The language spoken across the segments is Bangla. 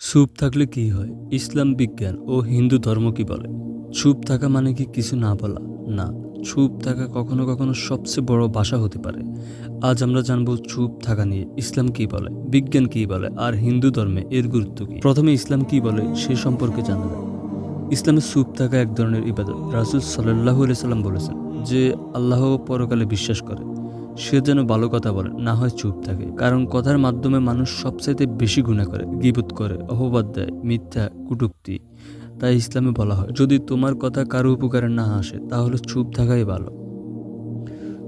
চুপ থাকলে কি হয়? ইসলাম বিজ্ঞান ও হিন্দু ধর্ম কি বলে? চুপ থাকা মানে কি কিছু না বলা? না, চুপ থাকা কখনো কখনো সবচেয়ে বড় ভাষা হতে পারে। আজ আমরা জানব চুপ থাকা নিয়ে। ইসলাম কি বলে? বিজ্ঞান কি বলে? আর হিন্দু ধর্মে এর গুরুত্ব কি? প্রথমে ইসলাম কি বলে সে সম্পর্কে জানা যায় ইসলামে চুপ থাকা এক ধরনের ইবাদত। রাসুল সাল্লাহ সাল্লাম বলেছেন যে, আল্লাহ পরকালে বিশ্বাস করে। সে যেন ভালো কথা বলে, না হয় চুপ থাকে। কারণ কথার মাধ্যমে মানুষ সবচাইতে বেশি গুণা করে, গিবত করে, অপবাদ দেয়, মিথ্যা, কুটুক্তি। তাই ইসলামে বলা হয়, যদি তোমার কথা কারও উপকারে না আসে, তাহলে চুপ থাকাই ভালো।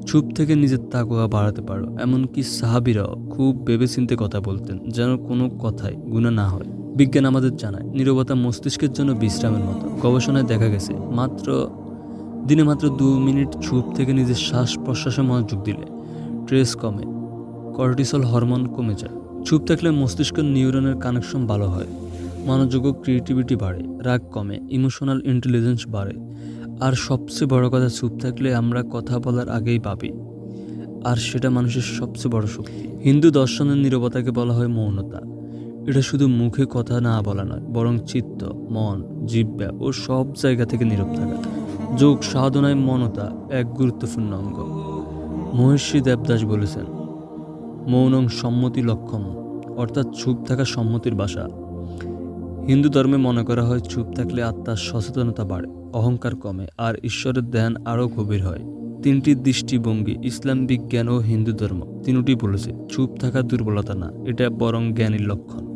চুপ থেকে নিজের তাকুয়া বাড়াতে পারো, এমনকি সাহাবিরাও খুব ভেবেচিন্তে কথা বলতেন, যেন কোনো কথায় গুণা না হয়। বিজ্ঞান আমাদের জানায়, নীরবতা মস্তিষ্কের জন্য বিশ্রামের মতো। গবেষণায় দেখা গেছে, মাত্র, দিনে মাত্র দু মিনিট চুপ থেকে নিজের শ্বাস প্রশ্বাসে মনোযোগ দিলে স্ট্রেস কমে, কর্টিসল হরমোন কমে যায়। চুপ থাকলে মস্তিষ্কের নিউরনের কানেকশন ভালো হয়, মনোযোগ ক্রিয়েটিভিটি বাড়ে, রাগ কমে, ইমোশনাল ইন্টেলিজেন্স বাড়ে। আর সবচেয়ে বড় কথা, চুপ থাকলে আমরা কথা বলার আগেই ভাবি, আর সেটা মানুষের সবচেয়ে বড় শক্তি। হিন্দু দর্শনের নীরবতাকে বলা হয় মৌনতা। এটা শুধু মুখে কথা না বলা নয়, বরং চিত্ত, মন জিব্বা ও সব জায়গা থেকে নীরব থাকা। যোগ সাধনায় মনতা এক গুরুত্বপূর্ণ অঙ্গ। মহর্ষি দেবদাস বলেছেন, মৌনং সম্মতি লক্ষম, অর্থাৎ চুপ থাকা সম্মতির বাসা। হিন্দু ধর্মে মনে করা হয়, চুপ থাকলে আত্মার সচেতনতা বাড়ে, অহংকার কমে, আর ঈশ্বরের ধ্যান আরও গভীর হয়। তিনটি দৃষ্টিভঙ্গি, ইসলাম, বিজ্ঞান ও হিন্দু ধর্ম। তিনটি বলেছে, চুপ থাকা দুর্বলতা না, এটা বরং জ্ঞানীর লক্ষণ।